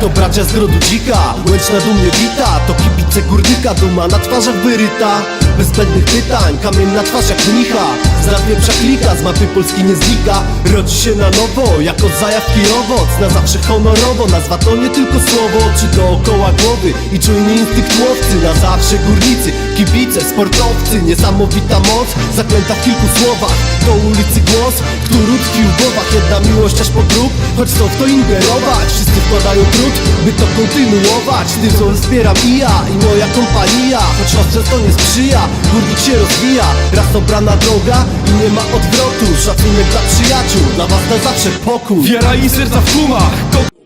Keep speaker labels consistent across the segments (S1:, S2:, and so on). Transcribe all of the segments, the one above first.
S1: To bracia z rodu dzika, łęcz na dumnie wita To kibice górnika, duma na twarzach wyryta Bez zbędnych pytań, kamień na twarz jak mnicha. Z nad wieprza klika, z mapy Polski nie znika. Rodzi się na nowo, jako zajawki owoc Na zawsze honorowo, nazwa to nie tylko słowo. Czy dookoła głowy i czujny instynkt łowcy. Na zawsze górnicy, kibice, sportowcy. Niesamowita moc, zaklęta w kilku słowach. Do ulicy głos, który tkwi w głowach. Jedna miłość aż po grób, choć stąd to ingerować. Wszyscy wkładają trud, by to kontynuować. Tym co wspieram i ja, i moja kompania często nie sprzyja, górnik się rozwija. Raz obrana droga i nie ma odwrotu. Szacunek dla przyjaciół, dla was na zawsze pokój
S2: Wiara i serca w tłumach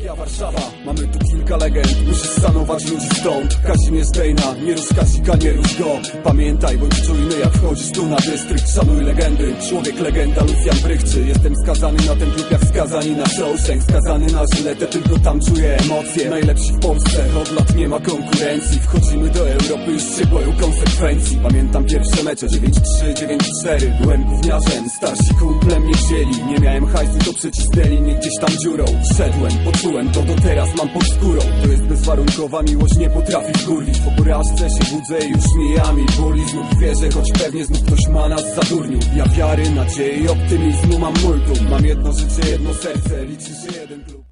S3: Legia Warszawa, mamy tu kilka legend. Musisz szanować ludzi stąd Kazimierz Dejna, nie rusz Kazika, nie rusz go. Pamiętaj, bądź czujny jak wchodzisz tu na dystrykt. Szanuj legendy, człowiek legenda Lucjan Brychczy Jestem skazany na ten klub jak skazani na Shawshank? Skazany na żyletę, tylko tam czuję emocje. Najlepsi w Polsce, od lat nie ma konkurencji. Wchodzimy do Europy już się boją konsekwencji. Pamiętam pierwsze mecze 9-3, 9-4 Byłem gówniarzem, starsi kumple mnie wzięli Nie miałem hajsu, to przycisnęli mnie gdzieś tam dziurą. Szedłem, poczułem to do teraz mam pod skórą. To jest bezwarunkowa miłość, nie potrafi wkurwić Po porażce się budzę i już mija mi boli Znów. Wierzę, choć pewnie znów ktoś ma nas zadurnił Ja wiary, nadziei, optymizmu mam multum Mam jedno życie, jedno serce, liczy się jeden klub